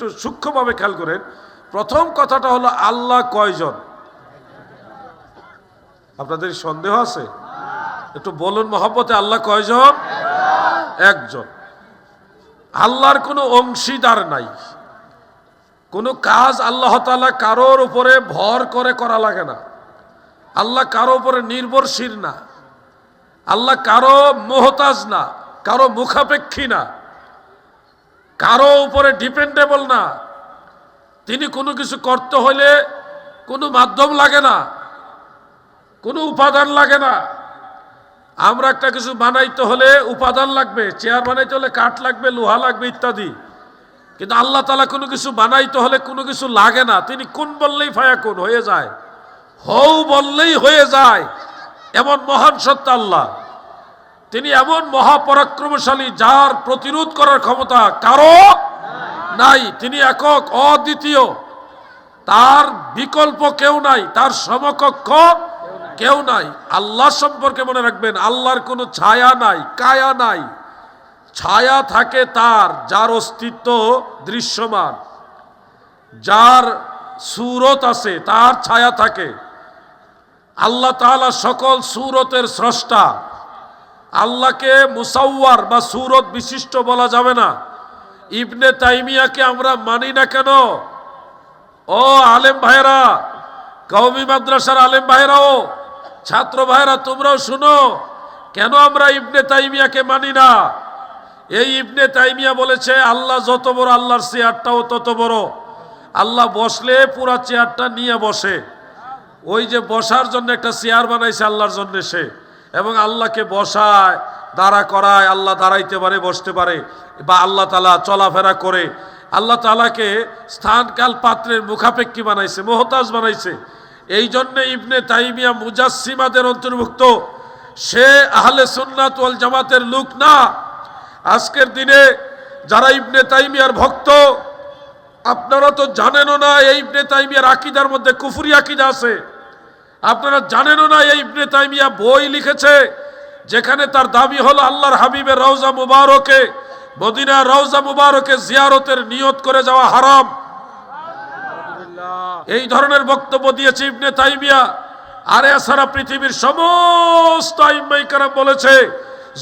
একটু সূক্ষ্মভাবে খেয়াল করেন। প্রথম কথাটা হলো, আল্লাহ কয়জন? আপনাদের সন্দেহ আছে? একটু বলুন মহব্বতে, আল্লাহ কয়জন? একজন। আল্লাহর কোনো অংশীদার নাই। কোনো কাজ আল্লাহ তালা কারোর উপরে ভর করে করা লাগে না। আল্লাহ কারও উপরে নির্ভরশীল না। আল্লাহ কারও মোহতাজ না, কারও মুখাপেক্ষী না। কারও উপরে ডিপেন্ডেবল না। তিনি কোনো কিছু করতে হলে কোনো মাধ্যম লাগে না, কোনো উপাদান লাগে না। আমরা একটা কিছু বানাইতে হলে উপাদান লাগবে, চেয়ার বানাইতে হলে কাঠ লাগবে, লোহা লাগবে ইত্যাদি। কিন্তু আল্লাহ তালা কোনো কিছু বানাইতে হলে কোনো কিছু লাগে না। তিনি কোন বললেই ফায়া কোন হয়ে যায়। হও বললেই হয়ে যায়। এমন মহান সত্য আল্লাহ। তিনি এমন মহাপরাক্রমশালী যার প্রতিরোধ করার ক্ষমতা কারও নাই। তিনি একক, অদ্বিতীয়। তার বিকল্প কেউ নাই, তার সমকক্ষ কেউ নাই। আল্লাহ সম্পর্কে মনে রাখবেন, আল্লাহর কোনো ছায়া নাই, কায়া নাই। ছায়া থাকে তার, যার অস্তিত্ব দৃশ্যমান। যার সুরত আছে, তার ছায়া থাকে। আল্লাহ তাআলা সকল সুরতের স্রষ্টা। আল্লাহকে মুসাওয়ার বা সুরত বিশিষ্ট বলা যাবে না। ইবনে তাইমিয়াকে আমরা মানি না কেন? ও আলেম ভাইরা কওমি মাদ্রাসার আলেম ভাইরাও ছাত্র ভাইরা তোমরাও শুনো, কেন আমরা ইবনে তাইমিয়াকে মানি না? এই ইবনে তাইমিয়া বলেছে, আল্লাহ যত বড় আল্লাহর চেয়ারটাও তত বড়। আল্লাহ বসলে পুরা চেয়ারটা নিয়ে বসে। ওই যে বসার জন্য একটা চেয়ার বানাইছে আল্লাহর জন্য সে। এবং আল্লাহকে বসায়, দাঁড়া করায়, আল্লাহ দাঁড়াইতে পারে, বসতে পারে, বা আল্লাহ তালা চলাফেরা করে। আল্লাহ তালাকে স্থানকাল পাত্রের মুখাপেক্ষী বানাইছে, মোহতাজ বানাইছে। এই জন্য ইবনে তাইমিয়া মুজাসিমাদের অন্তর্ভুক্ত। সে আহলে সুন্নাত ওয়াল জামাতের লোক না। আজকের দিনে যারা ইবনে তাইমিয়ার ভক্ত, আপনারা তো জানেনও না, এই ইবনে তাইমিয়ার আকিদার মধ্যে কুফুরি আকিদা আছে। আপনারা জানেনও না এই ইবনে তাইমিয়া বই লিখেছে যেখানে তার দাবি হলো আল্লাহর হাবিবের রওজা মুবারকে মদিনা রওজা মুবারকে জিয়ারতের নিয়ত করে যাওয়া হারাম। এই ধরনের বক্তব্য দিয়েছে ইবনে তাইমিয়া। আরে এছাড়া পৃথিবীর সমস্ত আইমাইকারা বলেছে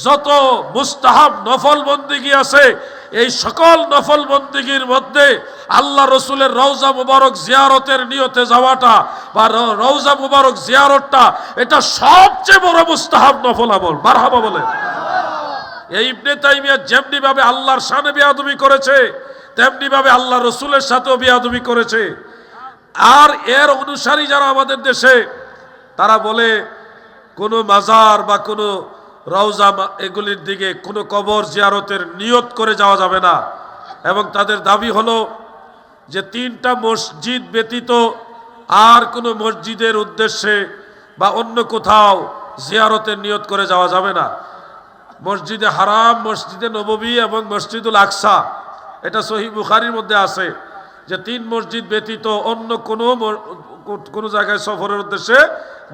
যত মুস্তাহাব নফল বন্দিগি আছে এই সকল নফল বন্দিগির মধ্যে আল্লাহ রসুলের রওজা মুবারক জিয়ারতের নিয়তে যাওয়াটা বা র- রওজা মুবারক জিয়ারতটা, এটা সবচেয়ে বড় মুস্তাহাব নফল আমল। মারহাবা বলে এই ইবনে তাইমিয়া যেমনি ভাবে আল্লাহর সানে বিয়াদবি করেছে তেমনি ভাবে আল্লাহ রসুলের সাথেও বিয়াদবি করেছে। আর এর অনুসারী যারা আমাদের দেশে, তারা বলে, কোনো মাজার বা কোনো রওজা এগুলির দিকে কোনো কবর জিয়ারতের নিয়ত করে যাওয়া যাবে না। এবং তাদের দাবি হলো যে তিনটা মসজিদ ব্যতীত আর কোনো মসজিদের উদ্দেশ্যে বা অন্য কোথাও জিয়ারতের নিয়ত করে যাওয়া যাবে না। মসজিদে হারাম, মসজিদে নববী এবং মসজিদুল আকসা, এটা সহি বুখারির মধ্যে আছে যে তিন মসজিদ ব্যতীত অন্য কোনো কোনো জায়গায় সফরের উদ্দেশ্যে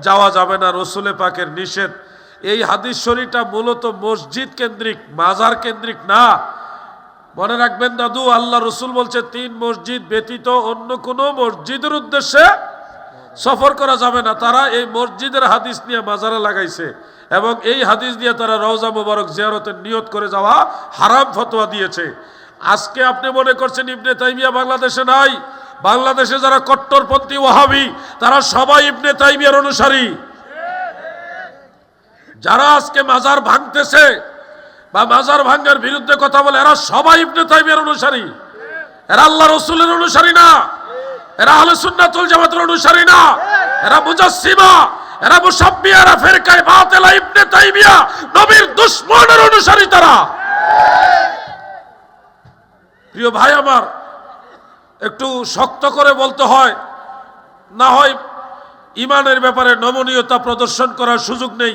যাওয়া যাবে না। রসুলে পাকের নিষেধ এই হাদিস শরীরটা মূলত মসজিদ কেন্দ্রিক, মাজার কেন্দ্রিক না। মনে রাখবেন দাদু, আল্লাহ রসুল বলছে, তিন মসজিদ ব্যতীত অন্য কোনো মসজিদের উদ্দেশ্যে সফর করা যাবে না। তারা এই মসজিদের হাদিস নিয়ে মাজারে লাগাইছে এবং এই হাদিস দিয়ে তারা রওজা মুবারক জিয়ারতের নিয়ত করে যাওয়া হারাম ফতোয়া দিয়েছে। আজকে আপনি মনে করছেন, ইবনে তাইমিয়া বাংলাদেশে নাই। বাংলাদেশে যারা কট্টরপন্থী ওয়াহাবি, তারা সবাই ইবনে তাইমিয়ার অনুসারী। যারা আজকে মাজার ভাঙতেছে বা মাজার ভাঙ্গার বিরুদ্ধে কথা বলে, এরা সবাই ইবনে তাইমিয়ার অনুসারী। এরা আল্লাহ রসুলের অনুসারী না। এরা আহলে সুন্নাতুল জামাতের অনুসারী না। এরা মুজাসসিমা। এরা মুসাব্বিয়া এরা ফিরকায়ে বাতিলা, ইবনে তাইমিয়া, নবীর দুশমনের অনুসারী তারা। প্রিয় ভাই আমার, একটু শক্ত করে বলতে হয়, না হয় ইমানের ব্যাপারে নমনীয়তা প্রদর্শন করার সুযোগ নেই।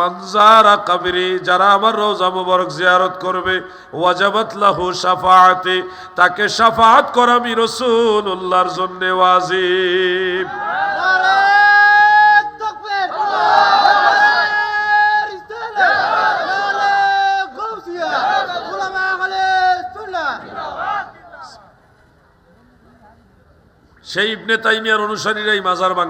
মনজারা কবরি যারা আমার রোজা মুবারক জিয়ারত করবে ওয়াজাবাত লাহু শাফাআতি তাকে শাফাআত করা আমি রাসূলুল্লাহর জন্য ওয়াজিব। সেই ইবনে তাইমিয়ার অনুসারীরাই মাজার